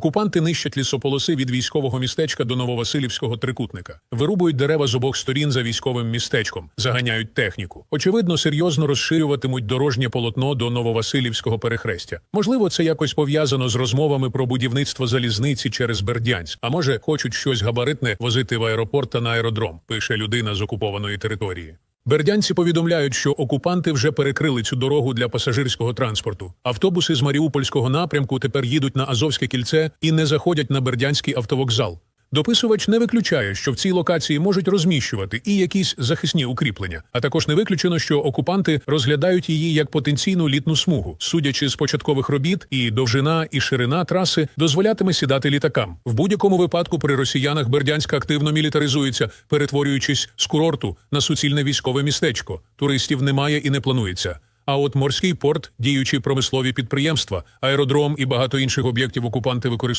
Окупанти нищать лісополоси від військового містечка до Нововасилівського трикутника, вирубують дерева з обох сторін за військовим містечком, заганяють техніку. Очевидно, серйозно розширюватимуть дорожнє полотно до Нововасилівського перехрестя. Можливо, це якось пов'язано з розмовами про будівництво залізниці через Бердянськ. А може, хочуть щось габаритне возити в аеропорт та на аеродром, пише людина з окупованої території. Бердянці повідомляють, що окупанти вже перекрили цю дорогу для пасажирського транспорту. Автобуси з Маріупольського напрямку тепер їдуть на Азовське кільце і не заходять на Бердянський автовокзал. Дописувач не виключає, що в цій локації можуть розміщувати і якісь захисні укріплення, а також не виключено, що окупанти розглядають її як потенційну літну смугу. Судячи з початкових робіт, і довжина, і ширина траси дозволятиме сідати літакам. В будь-якому випадку при росіянах Бердянська активно мілітаризується, перетворюючись з курорту на суцільне військове містечко. Туристів немає і не планується. А от морський порт, діючі промислові підприємства, аеродром і багато інших об'єктів окупанти використовують.